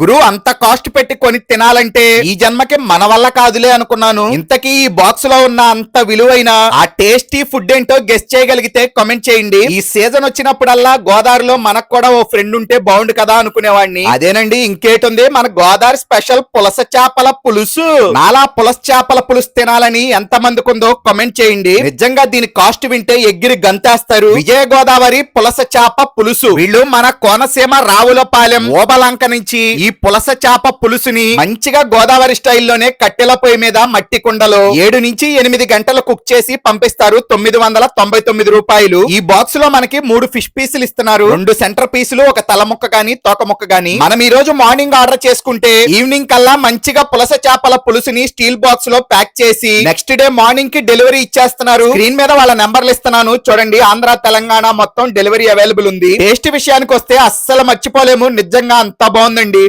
గురువు అంత కాస్ట్ పెట్టి కొని తినాలంటే ఈ జన్మకి మన వల్ల కాదులే అనుకున్నాను. ఇంతకీ ఈ బాక్స్లో ఉన్న అంత విలువైన ఆ టేస్టీ ఫుడ్ ఏంటో గెస్ట్ చేయగలిగితే కామెంట్ చేయండి. ఈ సీజన్ వచ్చినప్పుడల్లా గోదావరిలో మనకు కూడా ఓ ఫ్రెండ్ ఉంటే బాగుండు కదా అనుకునేవాడిని. అదేనండి ఇంకేటుంది? మన గోదావరి స్పెషల్ పులస చేపల పులుసు. నాలా పులస చేపల పులుసు తినాలని ఎంత మందికి ఉందో కామెంట్ చేయండి. నిజంగా దీని కాస్ట్ వింటే ఎగ్గిరి గంతేస్తారు. విజయ గోదావరి పులస చేప పులుసు. వీళ్ళు మన కోనసీమ రావులపాలెం ఓబలంక నుంచి ఈ పులస చేప పులుసుని మంచిగా గోదావరి స్టైల్లోనే కట్టెల పొయ్యి మీద మట్టి కుండలో ఏడు నుంచి ఎనిమిది గంటలు కుక్ చేసి పంపిస్తారు తొమ్మిది వందల తొంభై తొమ్మిది రూపాయలు. ఈ బాక్స్లో మనకి మూడు ఫిష్ పీసులు ఇస్తున్నారు. రెండు సెంటర్ పీసులు ఒక తల ముక్క గాని తోక ముక్క గాని. మనం ఈ రోజు మార్నింగ్ ఆర్డర్ చేసుకుంటే ఈవినింగ్ కల్లా మంచిగా పులస చేపల పులుసుని స్టీల్ బాక్స్లో ప్యాక్ చేసి నెక్స్ట్ డే మార్నింగ్కి డెలివరీ ఇచ్చేస్తున్నారు. స్క్రీన్ మీద వాళ్ళ నెంబర్లు ఇస్తున్నాను. చూడండి ఆంధ్ర తెలంగాణ మొత్తం డెలివరీ అవైలబుల్ ఉంది. టేస్ట్ విషయానికి వస్తే అస్సలు మర్చిపోలేము. నిజంగా అంత బాగుందండి.